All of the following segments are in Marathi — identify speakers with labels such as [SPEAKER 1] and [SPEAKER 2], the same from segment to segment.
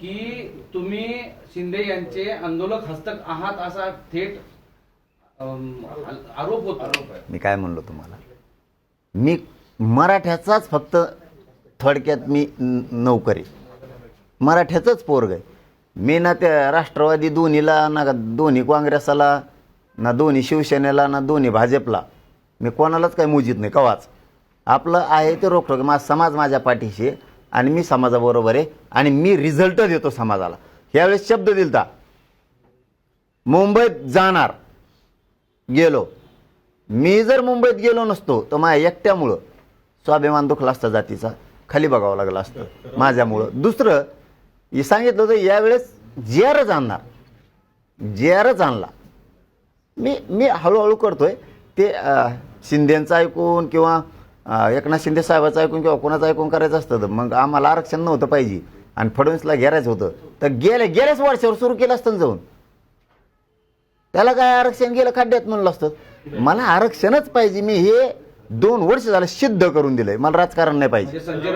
[SPEAKER 1] की तुम्ही शिंदे यांचे आंदोलक हस्तक आहात असा थेट आरोप होतो.
[SPEAKER 2] मी काय म्हणलो तुम्हाला? मी मराठ्याचाच फक्त थोडक्यात मी न- नोकरी. मराठ्याचंच पोरग आहे. मी ना त्या राष्ट्रवादी दोन्हीला ना दोन्ही काँग्रेसाला ना दोन्ही शिवसेनेला ना दोन्ही भाजपला. मी कोणालाच काही मुजीत नाही. कवाच? आपलं आहे ते रोखोक माझा समाज माझ्या पाठीशी आहे. आणि मी समाजाबरोबर आहे आणि मी रिझल्ट देतो समाजाला. ह्यावेळेस शब्द दिलता मुंबईत जाणार. गेलो. मी जर मुंबईत गेलो नसतो तर माझ्या एकट्यामुळं स्वाभिमान दुखला असता जातीचा. खाली बघावं लागलं असतं माझ्यामुळं. दुसरं हे सांगितलं होतं यावेळेस जे आरच आणणार. जे आरच आणला. मी मी हळूहळू करतोय. ते अं, ऐकून किंवा एकनाथ शिंदे साहेबाचं ऐकून किंवा कोणाचं ऐकून करायचं असतं तर मग आम्हाला आरक्षण नव्हतं पाहिजे. आणि फडणवीसला घेरायचं होतं. तर गेल्या गेल्याच वर्षावर सुरू केलं असतं ना जाऊन. त्याला काय आरक्षण गेलं खड्ड्यात म्हणलं असतं. मला आरक्षणच पाहिजे. मी हे दोन वर्ष झालं सिद्ध करून दिलंय. मला राजकारण नाही पाहिजे.
[SPEAKER 1] म्हणजे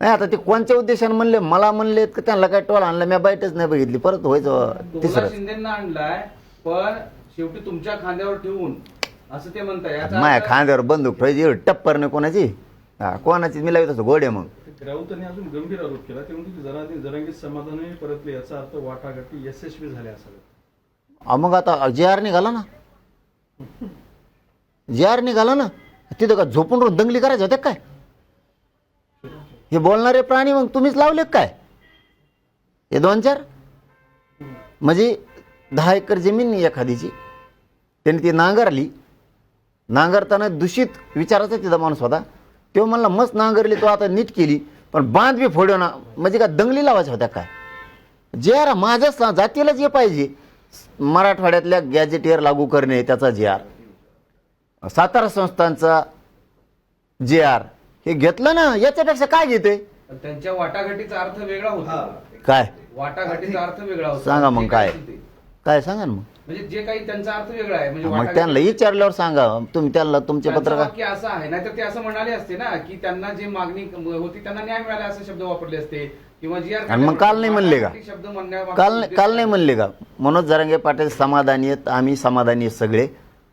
[SPEAKER 2] नाही आता ते कोणत्या उद्देशाने म्हणले? मला म्हणले का त्यांना काय टोल आणला? मी बाईटच नाही बघितली. परत व्हायचं तिसरं.
[SPEAKER 1] शिंदेना आणलाय पण शेवटी तुमच्या खांद्यावर ठेवून असं ते म्हणताय. याचा
[SPEAKER 2] माया खांद्यावर बंदूक ठेवायची टप्पर नाही कोणाची? हा कोणाची मी लावित असतो गोडे मग.
[SPEAKER 3] राऊतांनी अजून गंभीर आरोप केला. ते म्हणते की परतले याचा अर्थ वाटाघाटी यशस्वी झाल्या
[SPEAKER 2] मग आता जे आर निघाला ना? जे आर निघाला ना तिथं का झोपून राहून दंगली करायचं होत्या काय? हे बोलणारे प्राणी मग तुम्हीच लावले का काय? हे दोन चार? म्हणजे दहा एकर जमीन नाही एखादीची त्याने ती नांगरली नांगरताना दूषित विचाराचा तिथं माणूस होता. तो म्हणला मस्त नांगरली तो आता नीट केली पण बांध बी फोडो ना. म्हणजे का दंगली लावायच्या होत्या काय? जे आर माझ्या सा- जातीला जे पाहिजे. मराठवाड्यातल्या गॅजेटियर लागू करणे त्याचा जे आर सातारा संस्थांचा जे आर हे घेतलं ना याच्यापेक्षा काय घेते
[SPEAKER 1] त्यांच्या वाटाघाटीचा अर्थ वेगळा होतो.
[SPEAKER 2] काय?
[SPEAKER 1] वाटाघाटीचा अर्थ वेगळा होतो.
[SPEAKER 2] सांगा मग काय. काय सांगा ना मग?
[SPEAKER 1] म्हणजे जे काही त्यांचा अर्थ वेगळा आहे म्हणजे
[SPEAKER 2] मग
[SPEAKER 1] वाटाघाटी-
[SPEAKER 2] त्यांना विचारल्यावर सांगा. तुम्ही त्यांना तुमचे
[SPEAKER 1] त्यांचं
[SPEAKER 2] पत्रकार
[SPEAKER 1] वाक्य असं आहे नाहीतर ते असं म्हणाले असते ना की त्यांना जे मागणी होती त्यांना न्याय मिळाला असे शब्द वापरले असते. किंवा जी
[SPEAKER 2] आणि मग काल नाही म्हणले का?
[SPEAKER 1] शब्द म्हणण्यामागचा
[SPEAKER 2] काल
[SPEAKER 1] उद्देश
[SPEAKER 2] काल नाही म्हणले का? मनोज जरांगे पाटील समाधानी आहेत आम्ही समाधानी आहेत सगळे.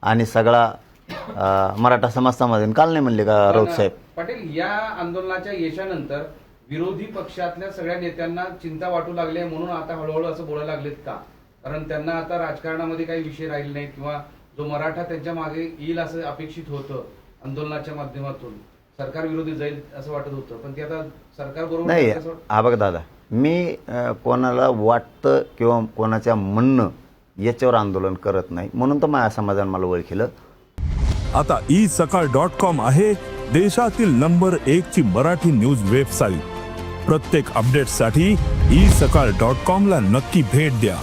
[SPEAKER 2] आणि सगळा अं, मराठा समाज समाधानी. काल नाही म्हणले का राऊत साहेब?
[SPEAKER 1] पाटील या आंदोलनाच्या यशानंतर विरोधी पक्षातल्या सगळ्या नेत्यांना चिंता वाटू लागले म्हणून आता हळूहळू असं बोलायला लागलेत का? कारण त्यांना आता राजकारणामध्ये काही विषय राहिले नाहीत किंवा जो मराठा त्यांच्या मागे येईल असं अपेक्षित होतं आंदोलनाच्या माध्यमातून. सरकार विरोधी जाईल असं वाटत होतं. पण ते आता सरकार बरोबर
[SPEAKER 2] नाही हा बघ दादा मी कोणाला वाटतं किंवा कोणाच्या म्हणणं याच्यावर आंदोलन करत नाही. म्हणून तर माझ्या समाजाने मला ओळखलं.
[SPEAKER 4] आता ई सकाळ डॉट कॉम आहे देशातील नंबर एक ची मराठी न्यूज वेबसाईट. प्रत्येक अपडेटसाठी ई सकाळ डॉट कॉम ला नक्की भेट द्या.